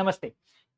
నమస్తే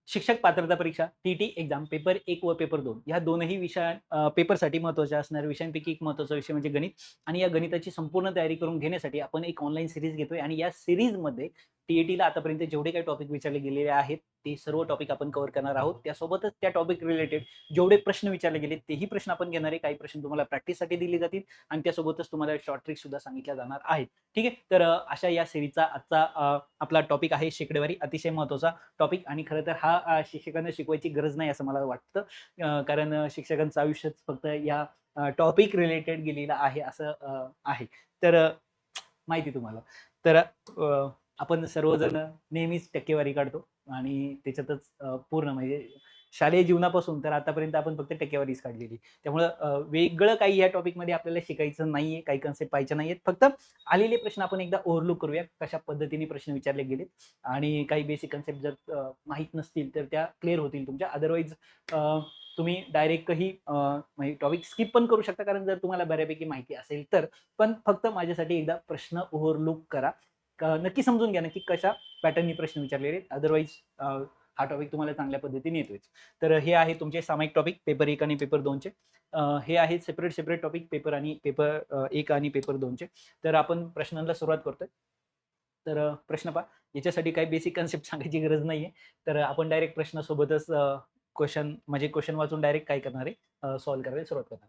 शिक्षक पात्रता परीक्षा टी टी एक्झाम पेपर एक व पेपर दोन. या दोनही विषया पेपरसाठी महत्त्वाच्या असणाऱ्या विषयांपैकी एक महत्त्वाचा विषय म्हणजे गणित. आणि या गणिताची संपूर्ण तयारी करून घेण्यासाठी आपण एक ऑनलाईन सिरीज घेतोय. आणि या सिरीजमध्ये टीएटीला आतापर्यंत जेवढे काही टॉपिक विचारले गेलेले आहेत ते सर्व टॉपिक आपण कव्हर करणार आहोत. त्यासोबतच त्या टॉपिक रिलेटेड जेवढे प्रश्न विचारले गेले तेही प्रश्न आपण घेणार आहे. काही प्रश्न तुम्हाला प्रॅक्टिससाठी दिले जातील. आणि त्यासोबतच तुम्हाला शॉर्ट ट्रिक सुद्धा सांगितल्या जाणार आहेत. ठीक आहे? तर अशा या सिरीजचा आजचा आपला टॉपिक आहे शेकडेवारी. अतिशय महत्त्वाचा टॉपिक आणि खरं तर हा अ, शिक्षकांना शिकवायची गरज नाही असं मला वाटतं. कारण शिक्षकांचं आयुष्यच फक्त या टॉपिक रिलेटेड गेलेलं आहे असं आहे. तर माहिती तुम्हाला. तर आपण सर्वजण नेहमीच टक्केवारी काढतो आणि त्याच्यातच पूर्ण म्हणजे शालेय जीवनापासून तर आतापर्यंत आपण फक्त टक्केवारीच काढलेली. त्यामुळं वेगळं काही या टॉपिकमध्ये आपल्याला शिकायचं नाहीये काही कन्सेप्ट पाहिजे नाहीयेत. फक्त आलेले प्रश्न आपण एकदा ओव्हरलुक करूया कशा पद्धतीने प्रश्न विचारले गेलेत. आणि काही बेसिक कन्सेप्ट जर माहीत नसतील तर त्या क्लिअर होतील तुमच्या. अदरवाईज तुम्ही डायरेक्टही टॉपिक स्किप पण करू शकता. कारण जर तुम्हाला बऱ्यापैकी माहिती असेल तर. पण फक्त माझ्यासाठी एकदा प्रश्न ओव्हरलुक करा. नक्की समजून घ्या नक्की कशा पॅटर्ननी प्रश्न विचारलेले आहेत अदरवाईज हा टॉपिक तुम्हाला चांगल्या पद्धतीने येतोय तर हे आहे तुमचे सामायिक टॉपिक पेपर एक आणि पेपर दोनचे. हे आहेत सेपरेट सेपरेट टॉपिक पेपर आणि पेपर एक आणि पेपर दोनचे. तर आपण प्रश्नांना सुरुवात करतोय. तर प्रश्न पहा. याच्यासाठी काही बेसिक कन्सेप्ट सांगायची गरज नाहीये. तर आपण डायरेक्ट प्रश्नासोबतच क्वेश्चन म्हणजे क्वेश्चन वाचून डायरेक्ट काय करणार आहे? सॉल्व्ह करायला सुरुवात करणार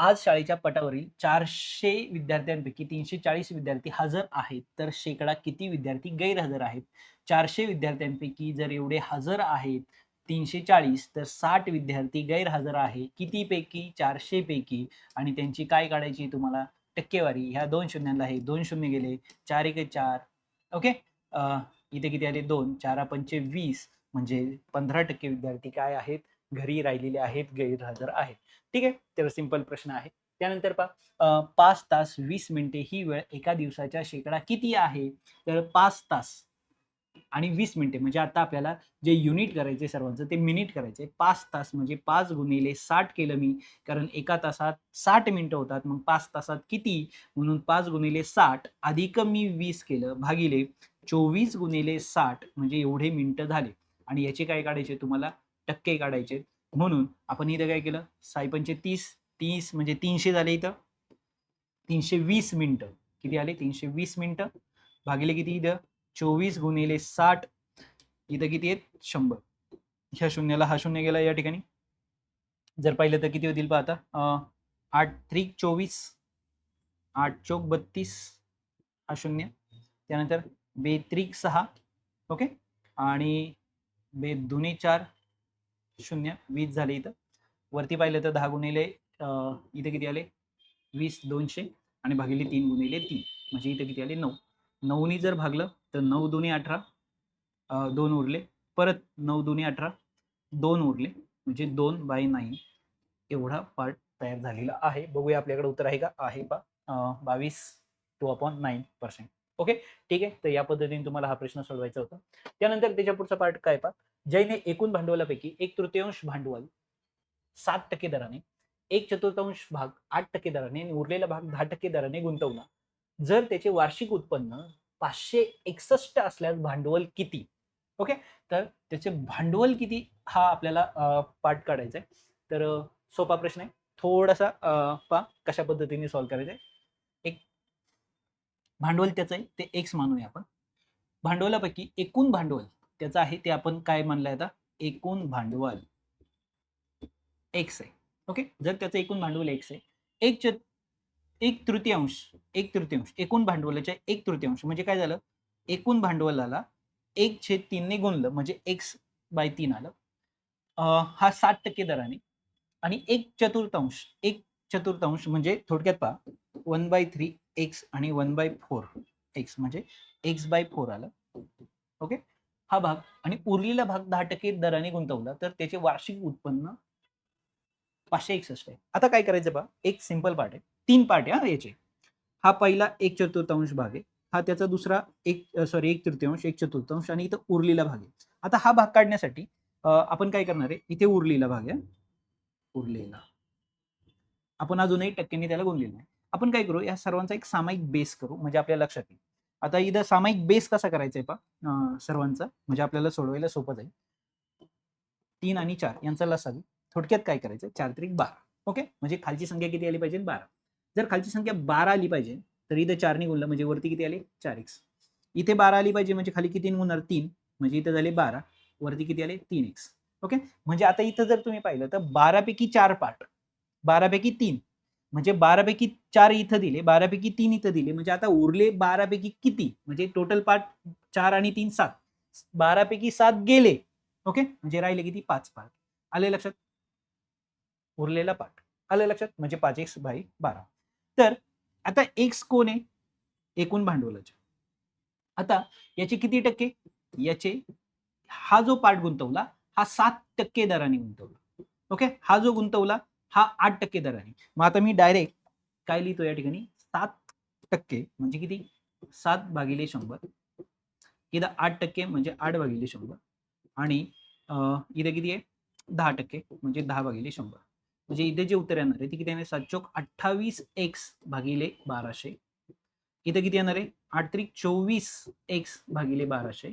आज शाळेच्या पटावरील चारशे विद्यार्थ्यांपैकी तीनशे चाळीस विद्यार्थी हजर आहेत तर शेकडा किती विद्यार्थी गैरहजर आहेत? चारशे विद्यार्थ्यांपैकी जर एवढे हजर आहेत तीनशे चाळीस तर साठ विद्यार्थी गैरहजर आहे. कितीपैकी? चारशे पैकी आणि त्यांची काय काढायची तुम्हाला? टक्केवारी. ह्या दोन शून्यांना आहे दोन शून्य गेले. चार एक चार. ओके? इथे किती आले? दोन. चार पंचे वीस म्हणजे पंधरा टक्के विद्यार्थी काय आहेत? घरी राहिलेले आहेत गैरहजर आहेत. ठीक आहे? तर सिंपल प्रश्न आहे. त्यानंतर पा पाच तास वीस मिनिटे ही वेळ एका दिवसाच्या शेकडा किती आहे? तर पाच तास आणि वीस मिनिटे म्हणजे आता आपल्याला जे युनिट करायचे सर्वांचं ते मिनिट करायचे. पाच तास म्हणजे पाच गुणिले साठ केलं मी कारण एका तासात साठ मिनिटं होतात. मग पाच तासात किती? म्हणून पाच गुणिले साठ अधिक मी वीस केलं भागिले चोवीस गुणिले साठ म्हणजे एवढे मिनिटं झाले. आणि याचे काय काढायचे तुम्हाला? टक्के काढायचे म्हणून आपण इथं काय केलं? साईपंचे तीस तीस म्हणजे तीनशे झाले इथं. तीनशे वीस मिनिटं. किती आले? तीनशे वीस मिनिटं. भागिले किती इथं? चोवीस गुणिले साठ. इथं किती आहेत? शंभर. ह्या शून्याला हा शून्य गेला या ठिकाणी. जर पाहिलं तर किती होतील पहा आता? आठ त्रिक चोवीस. आठ चौक बत्तीस. हा शून्य. त्यानंतर बेत्रिक सहा. ओके? आणि बे दुने चार. शून्य वीस झाले इथं. वरती पाहिलं तर दहा गुणिले इथे किती आले? वीस दोनशे आणि भागिले तीन गुणिले तीन. म्हणजे इथे किती आले? नऊ. नऊनी जर भागलं तर नऊ दोन्ही अठरा दोन उरले. परत नऊ दोन्ही अठरा दोन उरले. म्हणजे दोन बाय नाईन एवढा पार्ट तयार झालेला आहे. बघूया आपल्याकडे उत्तर आहे का? आहे पा बावीस two upon nine percent. Okay? ठीक आहे. तर या पद्धतीने तुम्हाला हा प्रश्न सोडवायचा होता. त्यानंतर त्याच्या पुढचा पार्ट काय पा जयने एकूण भांडवलापैकी एक तृतीयांश भांडवल सात टक्के दराने एक चतुर्थांश भाग आठ टक्के दराने आणि उरलेला भाग दहा टक्के दराने गुंतवला. जर त्याचे वार्षिक उत्पन्न पाचशे एकसष्ट असल्यास भांडवल किती? ओके? तर त्याचे भांडवल किती हा आपल्याला पाठ काढायचा आहे. तर सोपा प्रश्न आहे. थोडासा पा कशा पद्धतीने सॉल्व्ह करायचा आहे. एक भांडवल त्याचं आहे ते एक्स मानूया आपण. भांडवलापैकी एकूण भांडवल त्याचं आहे ते आपण काय म्हणलंय आता? एकूण भांडवल. एक्स. आहे ओके? जर त्याचं एकूण भांडवल एक्स. आहे एक च एक तृतीयांश एक तृतीयांश. एकूण भांडवलाच्या एक तृतीयांश. म्हणजे काय झालं? एकूण भांडवलाला एक छेद तीनने गुणलं. म्हणजे एक्स बाय तीन आलं. हा सात टक्के दराने. आणि एक चतुर्थांश एक चतुर्थांश म्हणजे थोडक्यात पहा. वन बाय थ्री एक्स आणि वन बाय फोर एक्स. म्हणजे एक्स बाय फोर आलं. ओके? हा भाग आणि उरलेला भाग दहा टक्के दराने गुंतवला तर त्याचे वार्षिक उत्पन्न पाचशे एकसष्ट आहे. आता काय करायचं बा? एक सिंपल पार्ट आहे. तीन पार्ट आहे हा याचे. हा पहिला एक चतुर्थांश भाग आहे. हा त्याचा दुसरा एक सॉरी एक तृतीयांश एक चतुर्थांश आणि इथं उरलेला भाग आहे. आता हा भाग काढण्यासाठी आपण काय करणार आहे? इथे उरलेला भाग आहे. उरलेला. आपण अजूनही टक्क्यांनी त्याला गुणलेला नाही. आपण काय करू? या सर्वांचा एक सामायिक बेस करू म्हणजे आपल्या लक्षात येईल. आता इथं सामायिक बेस कसा करायचा आहे पा सर्वांचा? म्हणजे आपल्याला सोडवायला सोपं जाईल. तीन आणि चार यांचा लसावी थोडक्यात काय करायचं चार त्रिक बारा. ओके म्हणजे खालची संख्या किती आली पाहिजे? बारा. जर खालची संख्या बारा आली पाहिजे तर इथं चारने गुणलं म्हणजे वरती किती आले? चार एक्स इथे बारा आली पाहिजे म्हणजे खाली किती गुणणार तीन. म्हणजे इथं झाले बारा. वरती किती आले? तीन एक्स ओके म्हणजे आता इथं जर तुम्ही पाहिलं तर बारापैकी चार पार्ट बारापैकी तीन म्हणजे बारापैकी चार इथं दिले बारापैकी तीन इथं दिले. म्हणजे आता उरले बारापैकी किती? म्हणजे टोटल पार्ट चार आणि तीन सात. बारापैकी सात गेले. ओके म्हणजे राहिले किती? पाच पार्ट आले लक्षात? उरलेला पार्ट आलं लक्षात? म्हणजे पाच एक्स बाय बारा. तर आता एक्स कोण आहे? एकूण भांडवलाचे. आता याचे किती टक्के? याचे हा जो पार्ट गुंतवला हा सात टक्के दराने गुंतवला. ओके हा जो गुंतवला हा आठ टक्के दराने मग आता मी डायरेक्ट काय लिहितो या ठिकाणी? सात टक्के म्हणजे किती? सात भागिले शंभर. इथं आठ टक्के म्हणजे आठ भागिले शंभर. आणि अं, इथं किती आहे? दहा टक्के म्हणजे दहा भागिले शंभर. म्हणजे इथे जे उत्तर येणार आहे ते किती येणार सात चौक अठ्ठावीस एक्स भागिले बाराशे. इथं किती येणार आहे? आठ त्रिक चोवीस एक्स भागिले बाराशे.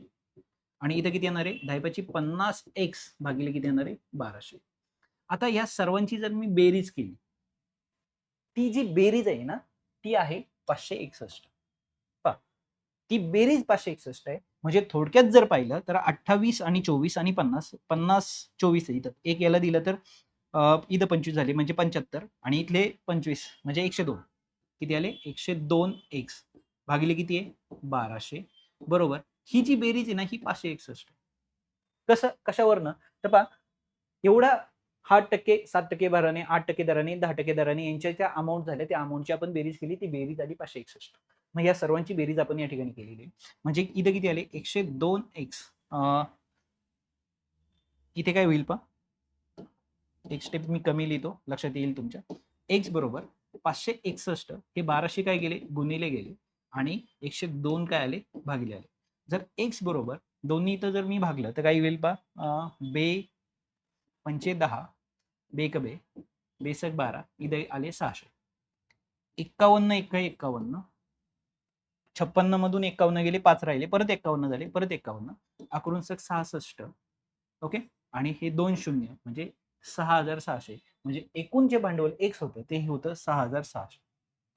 आणि इथं किती येणार आहे? दहापाची पन्नास एक्स भागिले किती येणार आहे? बाराशे. आता या सर्वांची जर मी बेरीज केली ती जी बेरीज आहे ना ती आहे पाचशे एकसष्ट. ती बेरीज पाचशे एकसष्ट आहे. म्हणजे थोडक्यात जर पाहिलं तर अठ्ठावीस आणि चोवीस आणि पन्नास पन्नास चोवीस आहे इथं. एक याला दिलं तर इथं पंचवीस झाले म्हणजे पंच्याहत्तर आणि इथले पंचवीस म्हणजे एकशे दोन. किती आले? एकशे दोन एक्स. भागिले किती आहे? बाराशे. बरोबर. ही जी बेरीज आहे ना ही पाचशे एकसष्ट कसं कशावरनं? तर पा एवढा आठ टक्के सात टक्के दराने आठ टक्के दराने दहा टक्के दराने यांच्या ज्या अमाऊंट झाल्या त्या अमाऊंटची आपण बेरीज केली ती बेरीज आली पाचशे एकसष्ट. मग या सर्वांची बेरीज आपण या ठिकाणी केलेली आहे. म्हणजे इथं किती आले? एकशे दोन एक्स इथे काय होईल पा एक स्टेप मी कमी लिहितो लक्षात येईल तुमच्या. एक्स बरोबर पाचशे एकसष्ट हे बाराशे काय गेले? गुणिले गेले. आणि एकशे दोन काय आले? भागिले आले. जर एक्स बरोबर दोन्ही इथं जर मी भागलं तर काय होईल पा बे पंचे दहा. बेक बे बेसक बारा इथे आले सहाशे. एक्कावन्न एक एक्कावन्न. छप्पन्न मधून एक्कावन्न गेले पाच राहिले परत एक्कावन्न झाले परत एक्कावन्न. अकरून सक सहासष्ट. ओके? आणि हे दोन शून्य म्हणजे सहा हजार सहाशे. म्हणजे एकूण जे भांडवल एक्स होतं ते हे होतं सहा हजार सहाशे.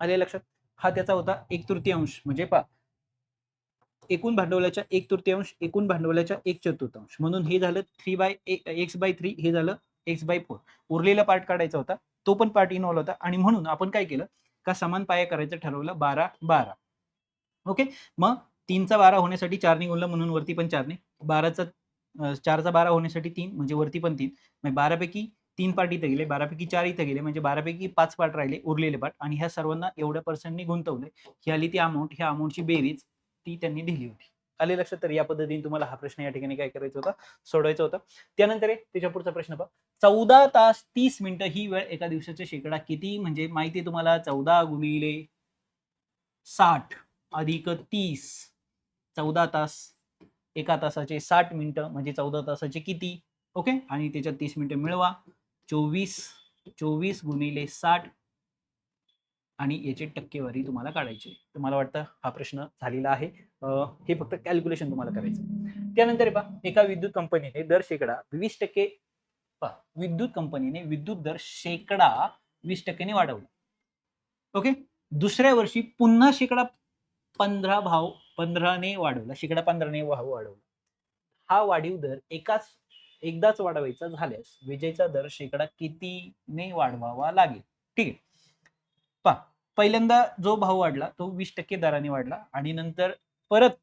आले लक्षात? हा त्याचा होता एक तृतीयांश. म्हणजे पा एकूण भांडवलाच्या एक तृतीयांश एकूण भांडवलाच्या एक चतुर्थांश. म्हणून हे झालं three by X by three हे झालं एक्स बाय फोर उरलेला पार्ट काढायचा होता तो पण पार्ट इन्व्हॉल्व होता. आणि म्हणून आपण काय केलं? का समान पाया करायचं ठरवलं बारा बारा. ओके मग तीनचा बारा होण्यासाठी चारने गुणलं म्हणून वरती पण चारने बाराचा चारचा बारा होण्यासाठी तीन म्हणजे वरती पण तीन. म्हणजे बारापैकी तीन पार्ट इथं गेले बारापैकी चार इथं गेले म्हणजे बारापैकी पाच पार्ट राहिले उरलेले पार्ट आणि ह्या सर्वांना एवढ्या पर्सेंटनी गुंतवले ही आली ती अमाऊंट ह्या अमाऊंटची बेरीज ती त्यांनी दिली होती. आले लक्षात तर या पद्धतीने तुम्हाला हा प्रश्न या ठिकाणी काय करायचा होता? सोडवायचा होता. त्यानंतर आहे त्याच्या पुढचा प्रश्न पहा चौदा तास तीस मिनिटं ही वेळ एका दिवसाच्या शेकडा किती? म्हणजे माहिती तुम्हाला? चौदा गुणिले साठ अधिक तीस. चौदा तास. एका तासाचे साठ मिनिटं म्हणजे चौदा तासाचे किती? ओके? आणि त्याच्यात तीस मिनिटं मिळवा. चोवीस. चोवीस गुणिले साठ आणि याची टक्केवारी तुम्हाला काढायची. तर मला वाटतं हा प्रश्न झालेला आहे. हे फक्त कॅल्क्युलेशन तुम्हाला करायचं. त्यानंतर पहा एका विद्युत कंपनीने दर शेकडा वीस टक्के विद्युत कंपनीने विद्युत दर शेकडा वीस टक्क्याने वाढवला. ओके दुसऱ्या वर्षी पुन्हा शेकडा पंधरा भाव पंधराने वाढवला. शेकडा पंधराने भाव वाढवला. हा वाढीव दर एकाच एकदाच वाढवायचा झाल्यास विजेचा दर शेकडा कितीने वाढवावा लागेल? ठीक आहे. पहा पहिल्यांदा जो भाव वाढला तो वीस टक्के दराने वाढला आणि नंतर परत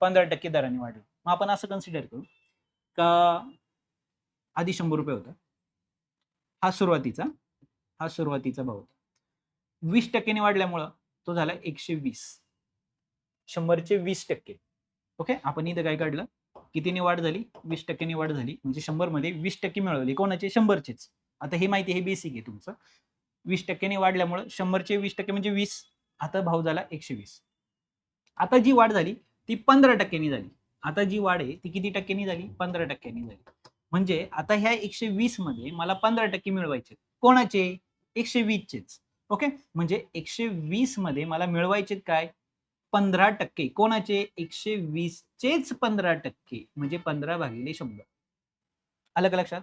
पंधरा टक्के दराने वाढला. मग आपण असं कन्सिडर करू का आधी शंभर रुपये होता. हा सुरुवातीचा हा सुरुवातीचा भाव होता. वीस टक्क्याने वाढल्यामुळं तो झाला एकशे वीस. शंभरचे वीस टक्के. ओके? आपण इथं काय काढलं? कितीने वाढ झाली? वीस टक्क्याने वाढ झाली. म्हणजे शंभरमध्ये वीस टक्के मिळवली. कोणाचे? शंभरचेच. आता हे माहिती हे बेसिक आहे तुमचं. वीस टक्क्याने वाढल्यामुळं शंभरचे वीस टक्के म्हणजे वीस आता भाव झाला एकशे वीस. आता जी वाढ झाली ती पंधरा टक्क्यांनी झाली. आता जी वाढ आहे ती किती टक्क्यांनी झाली? पंधरा टक्क्यांनी झाली. म्हणजे आता ह्या एकशे वीसमध्ये मला पंधरा टक्के मिळवायचे कोणाचे? एकशे वीसचेच. ओके? म्हणजे एकशे वीसमध्ये मला मिळवायचे काय? पंधरा टक्के. कोणाचे? एकशे वीसचेच पंधरा टक्के. म्हणजे पंधरा भागिले शंभर. आलं का लक्षात?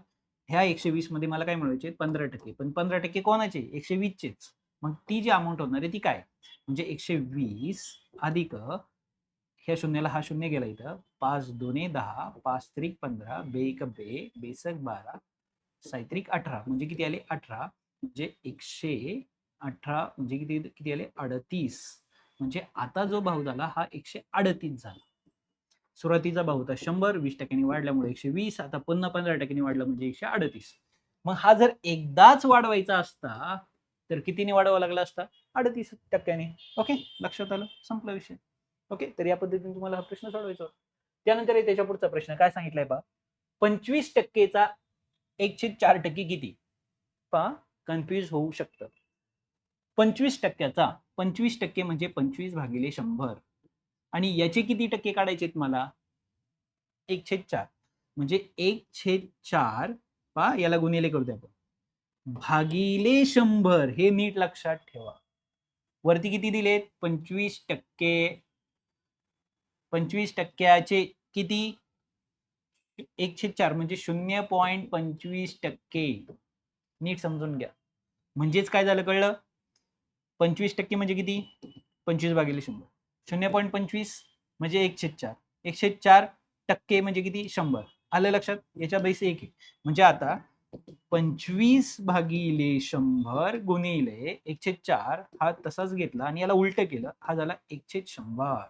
ह्या एकशे वीसमध्ये मला काय मिळवायचे? पंधरा टक्के. पण पंधरा टक्के कोणाचे? एकशे वीसचेच मग ती जी अमाऊंट होणार आहे ती काय? म्हणजे एकशे वीस अधिक ह्या शून्याला हा शून्य गेला इथं. पाच दोने दहा पाच त्रिक पंधरा बेक बे बेसक बारा सायत्रिक अठरा. म्हणजे किती आले? अठरा. म्हणजे एकशे अठरा म्हणजे किती किती आले? अडतीस. म्हणजे आता जो भाव झाला हा एकशे अडतीस झाला. सुरुवातीचा भाव होता शंभर वीस टक्क्यांनी वाढल्यामुळे एकशे वीस आता पुन्हा पंधरा टक्क्यांनी वाढला म्हणजे एकशे अडतीस. मग हा जर एकदाच वाढवायचा असता तर कितीने वाढवा लागला असता? अडतीस टक्क्याने. ओके? लक्षात आलं? संपला विषय. ओके? तर या पद्धतीने तुम्हाला हा प्रश्न सोडवायचा होता. त्यानंतर त्याच्या पुढचा प्रश्न काय सांगितलाय पा पंचवीस टक्केचा एकशे चार टक्के किती? पा कन्फ्युज होऊ शकतं. पंचवीस टक्क्याचा पंचवीस टक्के म्हणजे पंचवीस भागिले शंभर. आणि याचे किती टक्के काढायचे मला? एक छेद चार. म्हणजे एक छेद चार पा याला गुन्हेले करू द्या आपण. भागिले शंभर हे नीट लक्षात ठेवा. वरती किती दिलेत? पंचवीस टक्के. पंचवीस टक्क्याचे किती? एक छेद चार म्हणजे शून्य पॉईंट पंचवीस टक्के. नीट समजून घ्या. म्हणजेच काय झालं कळलं? पंचवीस टक्के म्हणजे किती? पंचवीस भागिले शंभर. शून्य पॉईंट पंचवीस म्हणजे एकशे चार. एकशे चार टक्के म्हणजे किती? शंभर. आलं लक्षात? याच्या बेस एक आहे. म्हणजे आता पंचवीस भागिले शंभर गुणिले एकशे चार हा तसाच घेतला आणि याला उलट केलं. हा झाला एकशे शंभर.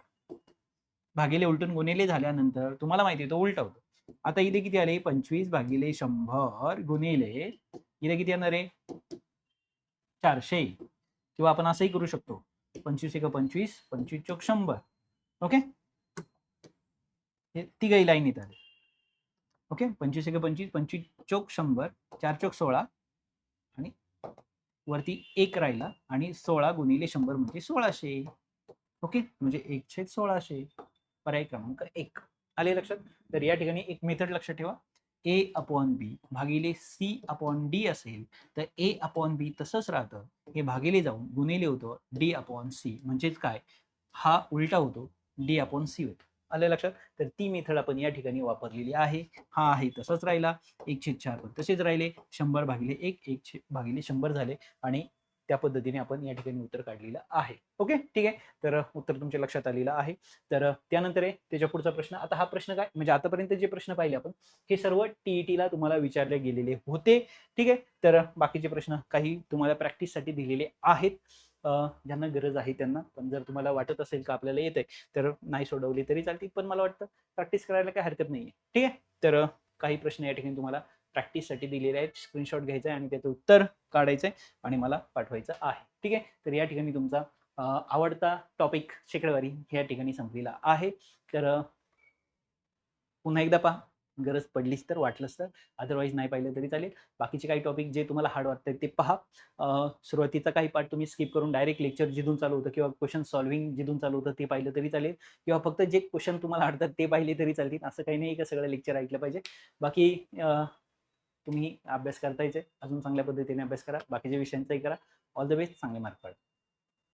भागिले उलटून गुणिले झाल्यानंतर तुम्हाला माहिती आहे तो उलटा होतो. आता इथे किती आले? पंचवीस भागिले शंभर गुणिले इथे किती येणार आहे? चारशे. किंवा आपण असंही करू शकतो. पंचवीस एक पंचवीस पंचवीस चौक शंभर. ओके हे तिघही लाईन येतात ओके पंचवीस एक पंचवीस पंचवीस चौक शंभर चार चौक सोळा आणि वरती एक राहिला आणि सोळा गुणिले शंभर म्हणजे सोळाशे. ओके म्हणजे एकशे सोळाशे. पर्याय क्रमांक एक. आले लक्षात? तर या ठिकाणी एक मेथड लक्षात ठेवा. ए अपॉन बी भागिले सी अपॉन डी असेल तर ए अपॉन बी तसंच राहतं. हे भागिले जाऊन गुणिले होतं डी अपॉन सी म्हणजेच काय? हा उलटा होतो. डी अपॉन सी होतो. आलं लक्षात? तर ती मेथड आपण या ठिकाणी वापरलेली आहे. हा आहे तसंच राहिला. एकशे चार पण तसेच राहिले. शंभर भागिले एक एकशे भागिले शंभर झाले. आणि त्या पद्धतीने आपण या ठिकाणी उत्तर काढलेलं आहे. ओके ठीक आहे? तर उत्तर तुमच्या लक्षात आलेलं आहे. तर त्यानंतर आहे त्याच्या पुढचा प्रश्न आता हा प्रश्न काय? म्हणजे आतापर्यंत जे प्रश्न पाहिले आपण हे सर्व टीईटी ला तुम्हाला विचारले गेलेले होते. ठीक आहे? तर बाकीचे प्रश्न काही तुम्हाला प्रॅक्टिससाठी दिलेले आहेत. ज्यांना गरज आहे त्यांना पण जर तुम्हाला वाटत असेल का आपल्याला येत आहे तर नाही सोडवली तरी चालतील. पण मला वाटतं प्रॅक्टिस करायला काही हरकत नाही आहे ठीक आहे? तर काही प्रश्न या ठिकाणी तुम्हाला प्रॅक्टिससाठी दिलेले आहेत. स्क्रीनशॉट घ्यायचा आहे आणि त्याचं उत्तर काढायचं आहे आणि मला पाठवायचं आहे. ठीक आहे? तर या ठिकाणी तुमचा आवडता टॉपिक शेकडेवारी या ठिकाणी संपलेला आहे. तर पुन्हा एकदा पहा. गरज पडलीच तर वाटलंच तर. अदरवाईज नाही पाहिलं तरी चालेल. बाकीचे काही टॉपिक जे तुम्हाला हार्ड वाटतात ते पहा. सुरुवातीचा काही पार्ट तुम्ही स्किप करून डायरेक्ट लेक्चर जिथून चालू होतं किंवा क्वेश्चन सॉल्व्हिंग जिथून चालू होतं ते पाहिलं तरी चालेल. किंवा फक्त जे क्वेश्चन तुम्हाला हाडतात ते पाहिले तरी चालतील. असं काही नाही का सगळं लेक्चर ऐकलं पाहिजे. बाकी तुम्ही अभ्यास करतायचे अजून चांगल्या पद्धतीने अभ्यास करा बाकीच्या विषयांचाही करा. ऑल द बेस्ट चांगले मार्क पडा.